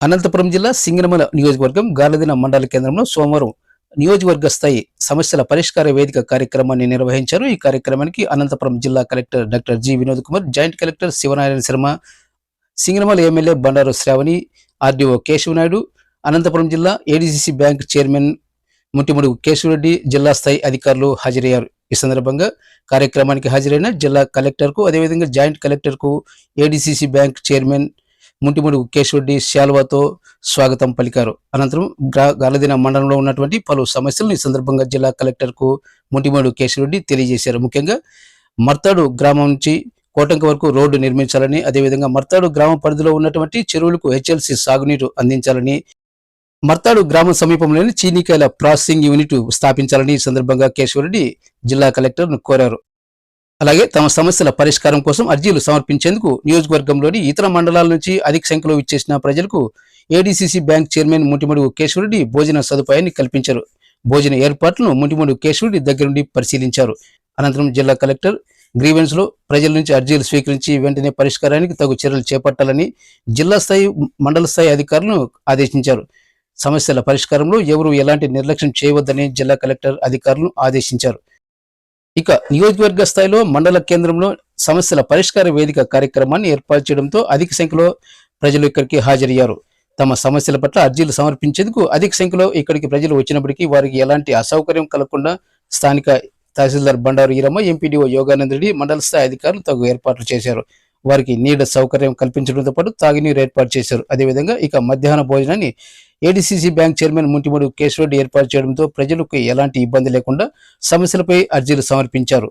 అనంతపురం జిల్లా సింగనమల నియోజకవర్గం గాలదిన మండల కేంద్రంలో సోమవారం నియోజకవర్గ స్థాయి సమస్యల పరిష్కార వేదిక కార్యక్రమాన్ని నిర్వహించారు. ఈ కార్యక్రమానికి అనంతపురం జిల్లా collector doctor G Vinod Kumar joint collector Sivanarayana Sharma Singanamala MLA Bandaru Sravani RDO Kesavanaidu Anantapuram జిల్లా ADCC bank chairman Muttimudu Keshavareddy జిల్లా స్థాయి అధికారులు హాజరయ్యారు. ఈ సందర్భంగా కార్యక్రమానికి హాజరైన జిల్లా కలెక్టర్కు అదేవిధంగా జాయింట్ కలెక్టర్కు ADCC bank chairman Muntimudu Keshavareddy శాల్వాతో స్వాగతం పలికారు. అనంతరం గ్రా- గాలదిన మండలంలో ఉన్నటువంటి పలు సమస్యలను ఈ సందర్భంగా జిల్లా కలెక్టర్కు ముంటిముడు కేశవరెడ్డి తెలియజేశారు. ముఖ్యంగా మర్తాడు గ్రామం నుంచి కోటంక వరకు రోడ్డు నిర్మించాలని అదేవిధంగా మర్తాడు గ్రామ పరిధిలో ఉన్నటువంటి చెరువులకు హెచ్ఎల్సి సాగునీరు అందించాలని మర్తాడు గ్రామం సమీపంలోని చీనికాయల ప్రాసెసింగ్ యూనిట్ స్థాపించాలని ఈ సందర్భంగా కేశవరెడ్డి జిల్లా కలెక్టర్ను కోరారు. అలాగే తమ సమస్యల పరిష్కారం కోసం అర్జీలు సమర్పించేందుకు నియోజకవర్గంలోని ఇతర మండలాల నుంచి అధిక సంఖ్యలో ఇచ్చేసిన ప్రజలకు ADCC bank chairman Mutimadugu Keshavareddy భోజన సదుపాయాన్ని కల్పించారు. భోజన ఏర్పాట్లను ముటిమడు దగ్గర దగ్గరుండి పరిశీలించారు. అనంతరం జిల్లా కలెక్టర్ గ్రీవెన్స్లో ప్రజల నుంచి అర్జీలు స్వీకరించి వెంటనే పరిష్కారానికి తగు చర్యలు చేపట్టాలని జిల్లా స్థాయి మండల స్థాయి అధికారులను ఆదేశించారు. సమస్యల పరిష్కారంలో ఎవరు ఎలాంటి నిర్లక్ష్యం చేయవద్దని జిల్లా కలెక్టర్ అధికారులను ఆదేశించారు. ఇక నియోజకవర్గ స్థాయిలో మండల కేంద్రంలో సమస్యల పరిష్కార వేదిక కార్యక్రమాన్ని ఏర్పాటు చేయడంతో అధిక సంఖ్యలో ప్రజలు ఇక్కడికి హాజరయ్యారు. తమ సమస్యల పట్ల అర్జీలు సమర్పించేందుకు అధిక సంఖ్యలో ఇక్కడికి ప్రజలు వచ్చినప్పటికీ వారికి ఎలాంటి అసౌకర్యం కలగకుండా స్థానిక తహసీల్దార్ బండారు ఈరమ్మ ఎంపీడీఓ యోగానందరెడ్డి మండల స్థాయి అధికారులు తగు ఏర్పాట్లు చేశారు. వారికి నీడ సౌకర్యం కల్పించడంతో పాటు తాగునీరు ఏర్పాటు చేశారు. అదేవిధంగా ఇక మధ్యాహ్న భోజనాన్ని ADCC bank chairman Muntimudu Keshavareddy ఏర్పాటు చేయడంతో ప్రజలకు ఎలాంటి ఇబ్బంది లేకుండా సమస్యలపై అర్జీలు సమర్పించారు.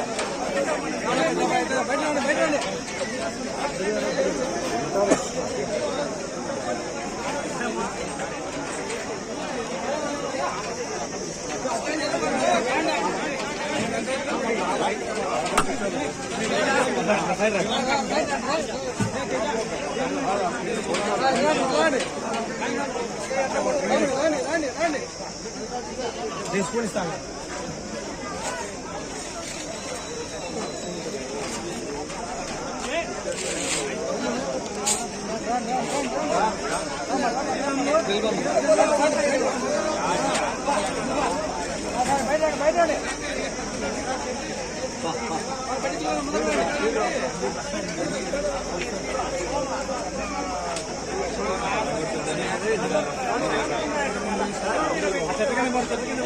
తీసుకొని ఇస్తాను. బయట బయట చెట్టు